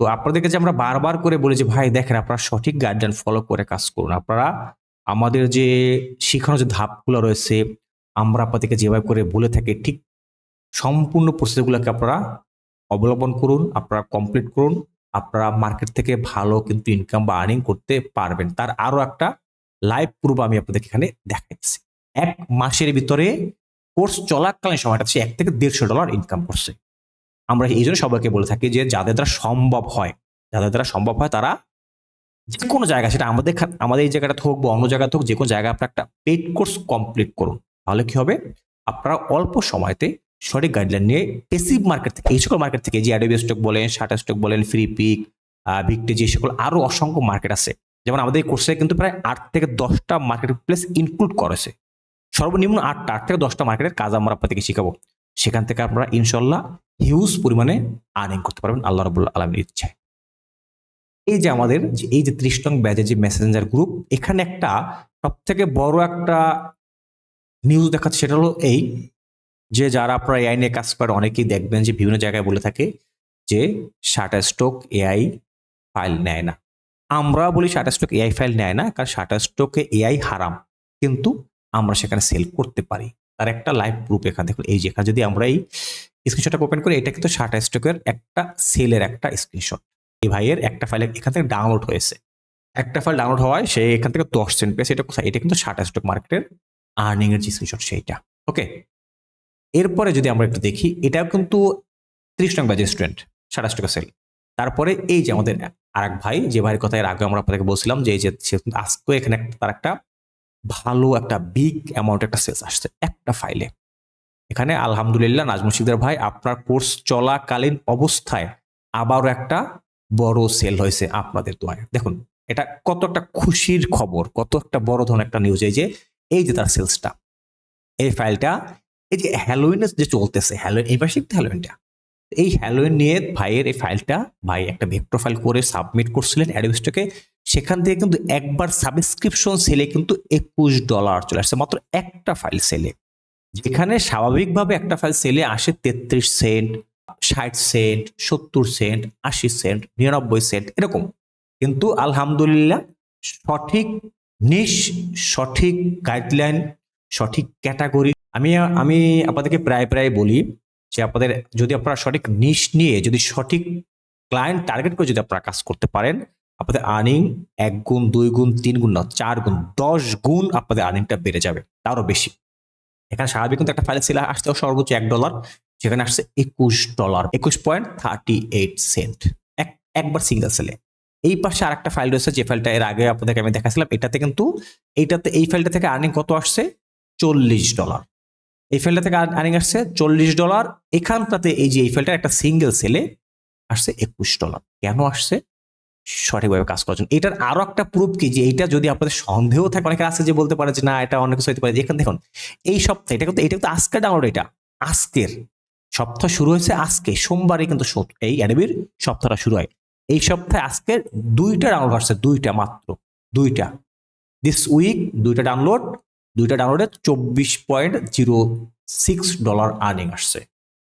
তো আপনাদেরকে যে আমরা বারবার করে বলি যে ভাই, দেখেন আপনারা সঠিক গাইডলাইন ফলো করে কাজ করুন। আপনারা আমাদের যে শেখানোর যে ধাপগুলো রয়েছে, আমরা আপনাদেরকে যেভাবে করে বলে থাকি, ঠিক সম্পূর্ণ প্রসেসগুলোকে আপনারা অবলম্বন করুন, আপনারা কমপ্লিট করুন, আপনারা মার্কেট থেকে ভালো কিন্তু ইনকাম বা আর্নিং করতে পারবেন। তার আরও একটা লাইভ প্রুফ আমি আপনাদেরকে এখানে দেখাচ্ছি এক মাসের ভিতরে কোর্স চলাকালীন সময়টা এক থেকে দেড়শো ডলার ইনকাম করছে। আমরা এই জন্য সবাইকে বলে থাকি যে যাদের দ্বারা সম্ভব হয়, যাদের দ্বারা সম্ভব হয় তারা যে কোনো জায়গা সেটা আমাদের আমাদের এই জায়গাটা হোক বা অন্য জায়গাতে হোক, যে কোনো জায়গায় আপনার একটা পেড কোর্স কমপ্লিট করুন। তাহলে কি হবে? আপনারা অল্প সময়তে সঠিক গাইডলাইন নিয়ে পেসিভ মার্কেট থেকে, এই সকল মার্কেট থেকে যে অ্যাডোবি স্টক বলেন শাটা স্টক বলেন ফ্রি পিক ভিক্টে যে সকল আরও অসংখ্য মার্কেট আছে। যেমন আমাদের এই কোর্সে কিন্তু প্রায় আট থেকে দশটা মার্কেট প্লেস ইনক্লুড করেছে। সর্বনিম্ন আটটা, আট থেকে দশটা মার্কেটের কাজ আমরা আপনাদেরকে শিখাবো। সেখান থেকে আপনারা ইনশাল্লাহ হিউজ পরিমাণে আর্নিং করতে পারবেন আল্লাহ রবুল্লা আলমীর ইচ্ছায়। এই যে আমাদের এই যে ত্রিশ নং ব্যাচের যে মেসেঞ্জার গ্রুপ এখানে একটা সব থেকে বড় একটা নিউজ দেখাচ্ছে সেটা হলো এই যে, যারা আপনারা এআই নিয়ে কাজ করে অনেকেই দেখবেন যে, বিভিন্ন জায়গায় বলে থাকে যে শাটার স্টক এআই ফাইল নেয় না। আমরা বলি শাটার স্টক এআই ফাইল নেয় না, কারণ শাটার স্টকে এআই হারাম। কিন্তু আমরা সেখানে সেল করতে পারি। তার একটা লাইভ প্রুফ এখানে। দেখুন, এই যে এখানে যদি আমরা এই স্ক্রিনশটটা ওপেন করি, এটা কিন্তু শাটার স্টকের একটা সেলের একটা স্ক্রিনশট এই ভাইয়ের একটা ফাইল এখান থেকে ডাউনলোড হয়েছে। একটা ফাইল ডাউনলোড হওয়ায় সে এখান থেকে দশ সেন্ট পেয়েছে। এটা কোথায়? এটা কিন্তু শাটার স্টক মার্কেটের আর্নিং এর যে স্ক্রিনশট সেইটা। ওকে এরপরে যদি আমরা একটু দেখি, এটাও কিন্তু ত্রিশ নং ব্যাচের স্টুডেন্ট সাতাশ টাকা সেল তারপরে এই যে আমাদের আরেক ভাই, যে ভাইয়ের কথা এর আগে আমরা আপনাদেরকে বলছিলাম যে এই যে আজকে এখানে তার একটা ভালো একটা বিগ অ্যামাউন্ট একটা সেলস আসছে একটা ফাইলে এখানে আলহামদুলিল্লাহ নাজমুল শিকদার ভাই, আপনার কোর্স চলাকালীন অবস্থায় আবারও একটা বড় সেল হয়েছে আপনাদের দোয়ায়। দেখুন, এটা কত একটা খুশির খবর, কত একটা বড় ধরনের একটা নিউজ এই যে এই যে তার সেলসটা এই ফাইলটা এই যে হ্যালোইন যে চলতেছে হ্যালোইন এই পাশে হ্যালোইনটা এই হ্যালোইন নিয়ে ভাইয়ের এই ফাইলটা ভাই একটা ভেক্টর ফাইল করে সাবমিট করছিলেন অ্যাডোবিস্টকে সেখান থেকে কিন্তু একবার সাবস্ক্রিপশন সেলে কিন্তু একুশ ডলার চলে আসছে মাত্র একটা ফাইল সেলে যেখানে স্বাভাবিকভাবে একটা ফাইল সেলে আসে তেত্রিশ সেন্ট ষাট সেন্ট সত্তর সেন্ট আশি সেন্ট নিরানব্বই সেন্ট এরকম। কিন্তু আলহামদুলিল্লাহ সঠিক নিশ সঠিক গাইডলাইন সঠিক ক্যাটাগরি আমি আমি আপনাদেরকে প্রায় প্রায় বলি যে আপনাদের যদি আপনারা সঠিক নিশ নিয়ে যদি সঠিক ক্লায়েন্ট টার্গেট করে যদি আপনারা কাজ করতে পারেন, আপনাদের আর্নিং এক গুণ, দুই গুণ, তিন গুণ না, চার গুণ, দশ গুণ আপনাদের আর্নিংটা বেড়ে যাবে, তারও বেশি। এখানে স্বাভাবিক কিন্তু একটা ফাইল সেল আসতে সর্বোচ্চ এক ডলার সেখানে আসছে একুশ ডলার একুশ পয়েন্ট থার্টি এইট সেন্ট এক, একবার সিঙ্গেল সেলে এই পাশে আর একটা ফাইল রয়েছে, যে ফাইলটা এর আগে আপনাদেরকে আমি দেখাছিলাম, এটাতে কিন্তু, এইটাতে, এই ফাইলটা থেকে আর্নিং কত আসছে? চল্লিশ ডলার এই ফাইলটা থেকে আর্নিং আসছে চল্লিশ ডলার এখানটাতে এই যে এই ফাইলটা একটা সিঙ্গেল সেলে আসছে একুশ ডলার কেন আসছে? সঠিকভাবে কাজ করার জন্য। এটার আরও একটা প্রুফ কি? যে এটা যদি আপনাদের সন্দেহ থাকে, অনেকে আছে যে বলতে পারে যে না, এটা অনেক কিছু হতে পারে। এখানে দেখুন, এই সপ্তাহে এটা কিন্তু এটা কিন্তু আজকে ডাউনলোড এটা। আজকের সপ্তাহ শুরু হয়েছে আজকে। সোমবারে কিন্তু এই অ্যাডবির সপ্তাহটা শুরু হয়। এই সপ্তাহে আজকে দুইটা ডাউনলোড আসছে, দুইটা মাত্র, দুইটা। দিস উইক দুইটা ডাউনলোড দুইটা ডাউনলোডে চব্বিশ point zero six dollar earning আসছে।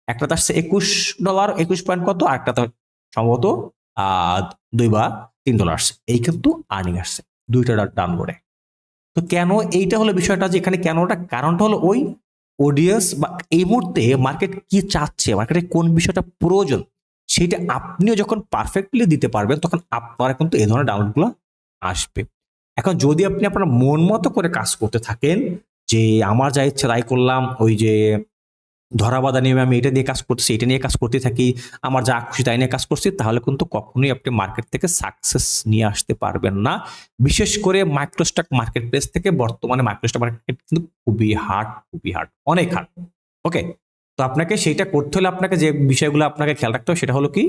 একটাতে আসছে একুশ ডলার একুশ পয়েন্ট কত? আরেকটাতে সম্ভবত দুই বা তিন ডলার আসছে। এই কিন্তু আর্নিং আসছে দুইটা ডাউনলোডে তো কেন এইটা হলো বিষয়টা যে এখানে কেনটা কারণটা হলো ওই অডিয়েন্স বা এই মুহূর্তে মার্কেট কি চাচ্ছে মার্কেটে কোন বিষয়টা প্রয়োজন, সেটা আপনিও যখন পারফেক্টলি দিতে পারবেন, তখন আপনারা কিন্তু এই ধরনের ডাউনলোডগুলো আসবে। এখন যদি আপনি আপনার মন মতো করে কাজ করতে থাকেন, যে আমার যা ইচ্ছা তাই করলাম, ওই যে ধরাবাধা নিয়ে আমি এটা নিয়ে কাজ করতেছি, এটা নিয়ে কাজ করতে থাকি, আমার যা খুশি তাই নিয়ে কাজ করছি, তাহলে কিন্তু কখনোই আপনি মার্কেট থেকে সাকসেস নিয়ে আসতে পারবেন না। বিশেষ করে মাইক্রোস্টক মার্কেট প্লেস থেকে বর্তমানে মাইক্রোস্টক মার্কেট কিন্তু খুবই হার্ড খুবই হার্ড অনেক হার্ড ওকে তো আপনাকে সেইটা করতে হলে আপনাকে যে বিষয়গুলো আপনাকে খেয়াল রাখতে হবে সেটা হলো কি?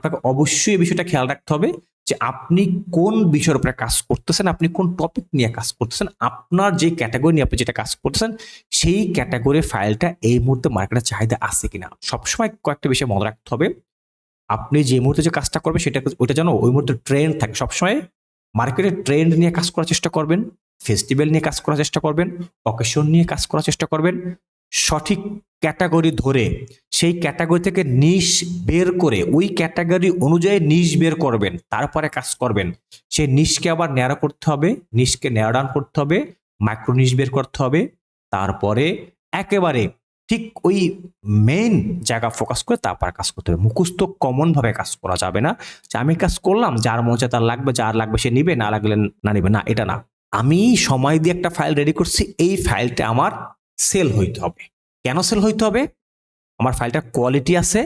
আপনাকে অবশ্যই এই বিষয়টা খেয়াল রাখতে হবে যে আপনি কোন বিষয়ের উপরে কাজ করতেছেন, আপনি কোন টপিক নিয়ে কাজ করতেছেন, আপনার যে ক্যাটাগরি নিয়ে আপনি যেটা কাজ করতেছেন, সেই ক্যাটাগরির ফাইলটা এই মুহূর্তে মার্কেটের চাহিদা আছে কিনা? সবসময় কয়েকটা বিষয় মনে রাখতে হবে। আপনি যে মুহূর্তে যে কাজটা করবেন, সেটা ওইটা যেন ওই মুহূর্তে ট্রেন্ড থাকে। সবসময় মার্কেটের ট্রেন্ড নিয়ে কাজ করার চেষ্টা করবেন ফেস্টিভ্যাল নিয়ে কাজ করার চেষ্টা করবেন অকেশন নিয়ে কাজ করার চেষ্টা করবেন সঠিক ক্যাটাগরি ধরে সেই ক্যাটাগরি থেকে নিশ বের করে ওই ক্যাটাগরি অনুযায়ী নিশ বের করবেন, তারপরে কাজ করবেন। সেই নিশকে আবার ন্যারো করতে হবে, নিশকে ন্যারো ডাউন করতে হবে মাইক্রো নিশ বের করতে হবে, তারপরে একেবারে ঠিক ওই মেইন জায়গা ফোকাস করে তারপর কাজ করতে হবে। মুখস্থ কমন ভাবে কাজ করা যাবে না। যে আমি কাজ করলাম, যার মজা তার লাগবে, যার লাগবে সে নিবে, না লাগলে না নিবে, না, এটা না। আমি সময় দিয়ে একটা ফাইল রেডি করছি, এই ফাইলটা আমার সেল হইতে হবে। কেন সেল হইতে হবে? আমার ফাইলটার কোয়ালিটি আছে,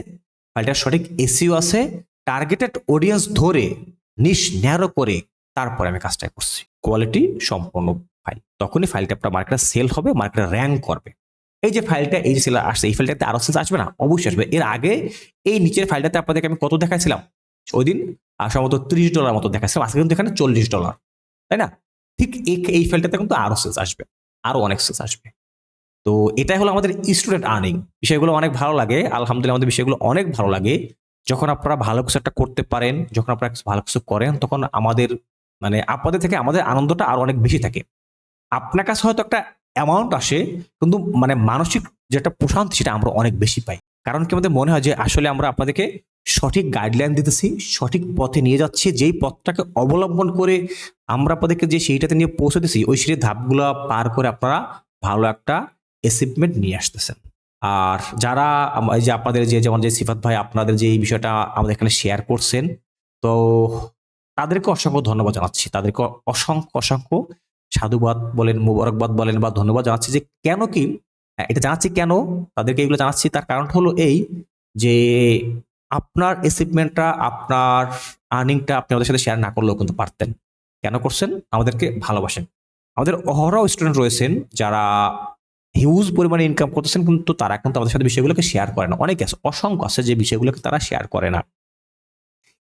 ফাইলটার সঠিক এসিও আছে টার্গেটেড অডিয়েন্স ধরে নিশ ন্যারো করে তারপরে আমি কাজটা করছি। কোয়ালিটি সম্পূর্ণ ফাইল তখনই ফাইলটা আপনার মার্কেটে সেল হবে মার্কেটে র্যাঙ্ক করবে। এই যে ফাইলটা এই যে সেলার আসছে, এই ফাইলটাতে আরও সেলস আসবে না? অবশ্যই আসবে। এর আগে এই নিচের ফাইলটাতে আপনাদেরকে আমি কত দেখাচ্ছিলাম ওই দিন সম্ভবত ত্রিশ ডলার মতো দেখাচ্ছিলাম আজকে কিন্তু এখানে চল্লিশ ডলার তাই না? ঠিক এই- ফাইলটাতে কিন্তু আরও সেলস আসবে। আরও অনেক সেলস আসবে। তো এটাই হলো আমাদের স্টুডেন্ট আর্নিং বিষয়গুলো অনেক ভালো লাগে, আলহামদুলিল্লাহ আমাদের বিষয়গুলো অনেক ভালো লাগে। যখন আপনারা ভালো কিছু একটা করতে পারেন, যখন আপনারা ভালো কিছু করেন, তখন আমাদের মানে আপনাদের থেকে আমাদের আনন্দটা আরও অনেক বেশি থাকে। আপনার কাছে হয়তো একটা অ্যামাউন্ট আসে, কিন্তু মানে মানসিক যেটা প্রশান্তি সেটা আমরা অনেক বেশি পাই। কারণ কি আমাদের মনে হয় যে আসলে আমরা আপনাদেরকে সঠিক গাইডলাইন দিতেছি, সঠিক পথে নিয়ে যাচ্ছি, যেই পথটাকে অবলম্বন করে আমরা আপনাদেরকে যে সেইটাতে নিয়ে পৌঁছে দিছি, ওই সেই ধাপগুলো পার করে আপনারা ভালো একটা অ্যাচিভমেন্ট নিয়ে আসতেছেন। আর যারা এই যে আপনাদের যে যেমন যে সিফাত ভাই আপনাদের যে এই বিষয়টা আমাদের এখানে শেয়ার করছেন তো তাদেরকে অসংখ্য ধন্যবাদ জানাচ্ছি। তাদেরকে অসংখ্য অসংখ্য সাধুবাদ বলেন মুবারকবাদ বলেন বা ধন্যবাদ জানাচ্ছি যে কেন কি হ্যাঁ, এটা জানাচ্ছি কেন তাদেরকে এগুলো জানাচ্ছি। তার কারণটা হলো এই যে আপনার অ্যাচিভমেন্টটা আপনার আর্নিংটা আপনি আমাদের সাথে শেয়ার না করলেও কিন্তু পারতেন। কেন করছেন? আমাদেরকে ভালোবাসেন। আমাদের অহরহ স্টুডেন্ট রয়েছেন যারা হিউজ পরিমাণে ইনকাম করতেছেন, কিন্তু তারা কিন্তু আমাদের সাথে বিষয়গুলোকে শেয়ার করে না। অনেকে আছে, অসংখ্য আছে যে বিষয়গুলোকে তারা শেয়ার করে না।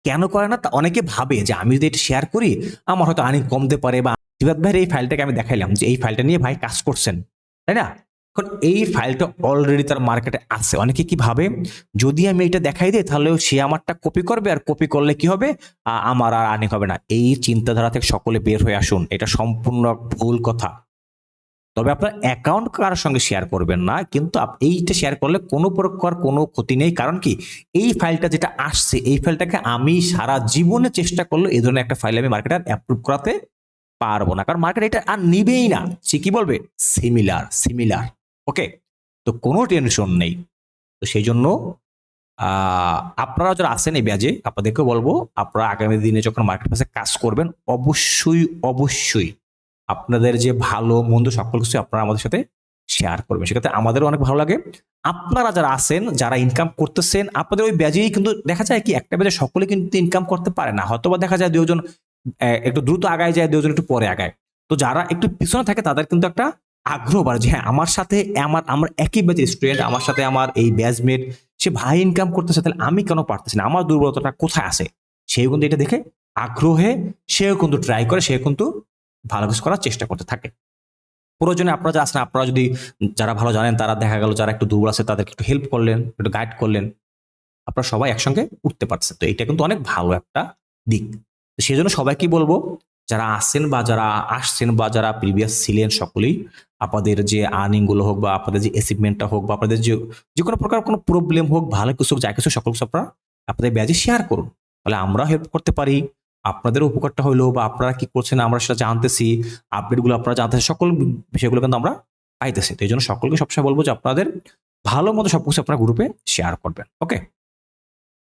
কেন করে না? তা অনেকে ভাবে যে আমি যদি এটা শেয়ার করি, আমার হয়তো আর্নিং কমতে পারে বা জিবাদ ভাইয়ের এই ফাইলটাকে আমি দেখাইলাম যে এই ফাইলটা নিয়ে ভাই কাজ করছেন, তাই না? এখন এই ফাইলটা অলরেডি তার মার্কেটে আছে। অনেকে কি ভাবে? যদি আমি এটা দেখাই দিই, তাহলে সে আমারটা কপি করবে আর কপি করলে কি হবে? আমার আর আর্নিং হবে না। এই চিন্তাধারা থেকে সকলে বের হয়ে আসুন। এটা সম্পূর্ণ ভুল কথা। তবে আপনার অ্যাকাউন্ট কারোর সঙ্গে শেয়ার করবেন না, কিন্তু এইটা শেয়ার করলে কোনো প্রকার কোনো ক্ষতি নেই। কারণ কি? এই ফাইলটা যেটা আসছে, এই ফাইলটাকে আমি সারা জীবনে চেষ্টা করলে এই ধরনের একটা ফাইল আমি মার্কেটে অ্যাপ্রুভ করাতে পারব না। কারণ মার্কেট এটা আর নিবেই না। সে কি বলবে? সিমিলার সিমিলার ওকে তো কোনো টেনশন নেই। তো সেই জন্য আপনারা যারা আছেন এই ব্যাজে আপনাদেরকে বলব, আপনারা আগামী দিনে যখন মার্কেট প্লেসে কাজ করবেন, অবশ্যই অবশ্যই আপনাদের যে ভালো, মন্দ সকল কিছু আপনারা আমাদের সাথে শেয়ার করবেন। সেক্ষেত্রে আমাদেরও অনেক ভালো লাগে। আপনারা যারা আছেন, যারা ইনকাম করতেছেন, আপনাদের ওই ব্যাজেই কিন্তু দেখা যায় কি, একটা ব্যাজে সকলে কিন্তু ইনকাম করতে পারে না। হয়তো বা দেখা যায় দুজন একটু দ্রুত আগায় যায় দুজন একটু পরে আগায়। তো যারা একটু পিছনে থাকে, তাদের কিন্তু একটা আগ্রহ বাড়ে যে হ্যাঁ আমার সাথে আমার আমার একই ব্যাচের স্টুডেন্ট আমার সাথে আমার এই ব্যাচমেট সে ভাই ইনকাম করতেছে, তাহলে আমি কেন পারতেছি না? আমার দুর্বলতাটা কোথায় আছে? সেও কিন্তু এটা দেখে আগ্রহে, সেও কিন্তু ট্রাই করে সে কিন্তু ভালো কিছু করার চেষ্টা করতে থাকে। প্রয়োজনে আপনারা যা আছেন, আপনারা যদি যারা ভালো জানেন, তারা দেখা গেল যারা একটু দুর্বল আছে, তাদেরকে একটু হেল্প করলেন, একটু গাইড করলেন। আপনারা সবাই একসঙ্গে উঠতে পারছেন। তো এটা কিন্তু অনেক ভালো একটা দিক। তো সেই জন্য সবাইকে বলব, যারা আসছেন বা যারা আসছেন বা যারা প্রিভিয়াস ছিলেন সকলেই, আপনাদের যে আর্নিংগুলো হোক বা আপনাদের যে অ্যাচিভমেন্টটা হোক বা আপনাদের যে যে কোনো প্রকার কোনো প্রবলেম হোক, ভালো কিছু যা কিছু সকল কিছু আপনারা আপনাদের ব্যাজে শেয়ার করুন। তাহলে আমরা হেল্প করতে পারি। আপনাদের উপকারটা হইল বা আপনারা কি করছেন, আমরা সেটা জানতেছি, আপডেটগুলো আপনারা জানতেছি সকল বিষয়গুলো কিন্তু আমরা পাইতেছি। তো এই জন্য সকলকে সবসময় বলব যে আপনাদের ভালো মতো সব কিছু আপনারা গ্রুপে শেয়ার করবেন ওকে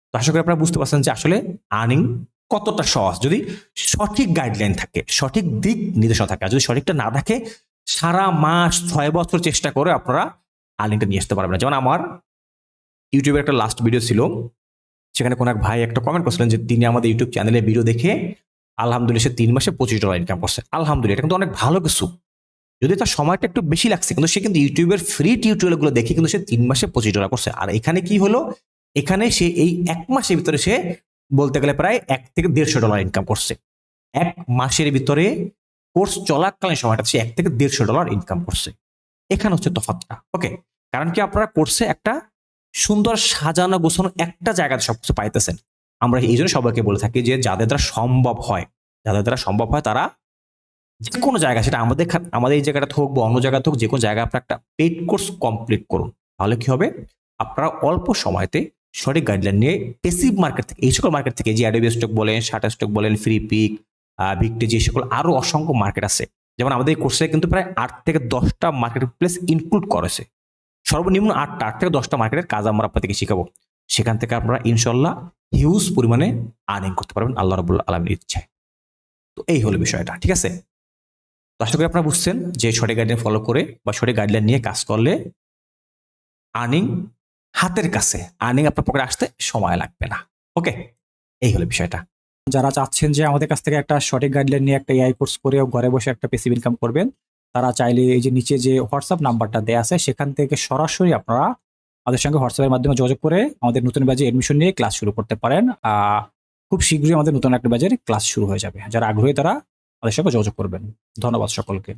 তো আশা করি আপনারা বুঝতে পারছেন যে আসলে আর্নিং কতটা সহজ। যদি সঠিক গাইডলাইন থাকে, সঠিক দিক নির্দেশনা থাকে, আর যদি সঠিকটা না থাকে, সারা মাস, ছয় বছর চেষ্টা করে আপনারা আর্নিংটা নিয়ে আসতে পারবেন যেমন আমার ইউটিউবে একটা লাস্ট ভিডিও ছিল সেখানে কোন এক ভাই একটা কমেন্ট করছিলেন যে, তিনি আমাদের ইউটিউব চ্যানেলে ভিডিও দেখে আলহামদুলিল্লাহ সে তিন মাসে পঁচিশ ডলার ইনকাম করছে। আলহামদুলিল্লাহ, এটা কিন্তু অনেক ভালো কিছু। যদি তার সময়টা একটু বেশি লাগছে, কিন্তু সে কিন্তু ইউটিউবের ফ্রি টিউটোরিয়ালগুলো দেখে কিন্তু সে তিন মাসে পঁচিশ ডলার করছে। আর এখানে কি হলো? এখানে সে এই এক মাসের ভিতরে সে বলতে গেলে প্রায় এক থেকে দেড়শো ডলার ইনকাম করছে। এক মাসের ভিতরে কোর্স চলাকালীন সময়টা সে এক থেকে দেড়শো ডলার ইনকাম করছে। এখানে হচ্ছে তফাৎটা। ওকে কারণ কি আপনারা কোর্সে একটা সুন্দর সাজানো গোছানো একটা জায়গাতে সবকিছু পাইতেছেন। আমরা এই জন্য সবাইকে বলে থাকি যে যাদের দ্বারা সম্ভব হয়, যাদের দ্বারা সম্ভব হয় তারা যে কোনো জায়গা, সেটা আমাদের আমাদের এই জায়গাটা হোক বা অন্য জায়গাতে হোক যে কোনো জায়গায় আপনার একটা পেড কোর্স কমপ্লিট করুন। তাহলে কি হবে? আপনারা অল্প সময়তে সঠিক গাইডলাইন নিয়ে পেসিভ মার্কেট থেকে, এই সকল মার্কেট থেকে যে অ্যাডোবি স্টক বলেন শাটা স্টক বলেন ফ্রি পিক ভিক্টে যে সকল আরও অসংখ্য মার্কেট আছে। যেমন আমাদের এই কোর্সে কিন্তু প্রায় আট থেকে দশটা মার্কেট প্লেস ইনক্লুড করেছে সর্বনিম্ন আটটা, আট থেকে দশটা মার্কেটের কাজ আমরা আপনাদেরকে শিখাবো। সেখান থেকে আপনারা ইনশাল্লাহ হিউজ পরিমাণে আর্নিং করতে পারবেন, আল্লাহ রবুল্লা আলমীর ইচ্ছায়। তো এই হলো বিষয়টা, ঠিক আছে? তো আশা করি আপনারা বুঝছেন যে সঠিক গাইডলাইন ফলো করে বা সঠিক গাইডলাইন নিয়ে কাজ করলে আর্নিং হাতের কাছে আর্নিং আপনার পকেটে আসতে সময় লাগবে না। ওকে এই হলো বিষয়টা। যারা চাচ্ছেন যে আমাদের কাছ থেকে একটা সঠিক গাইডলাইন নিয়ে একটা এআই কোর্স করে ঘরে বসে একটা পেসিভ ইনকাম করবেন তারা চাইলে এই যে নিচে যে হোয়াটসঅ্যাপ নাম্বারটা দেওয়া আছে, সেখান থেকে সরাসরি আপনারা আমাদের সঙ্গে হোয়াটসঅ্যাপের মাধ্যমে যোগাযোগ করে আমাদের নতুন ব্যাচে এডমিশন নিয়ে ক্লাস শুরু করতে পারেন। খুব শীঘ্রই আমাদের নতুন একটা ব্যাচের ক্লাস শুরু হয়ে যাবে। যারা আগ্রহী তারা আমাদের সঙ্গে যোগাযোগ করবেন। ধন্যবাদ সকলকে।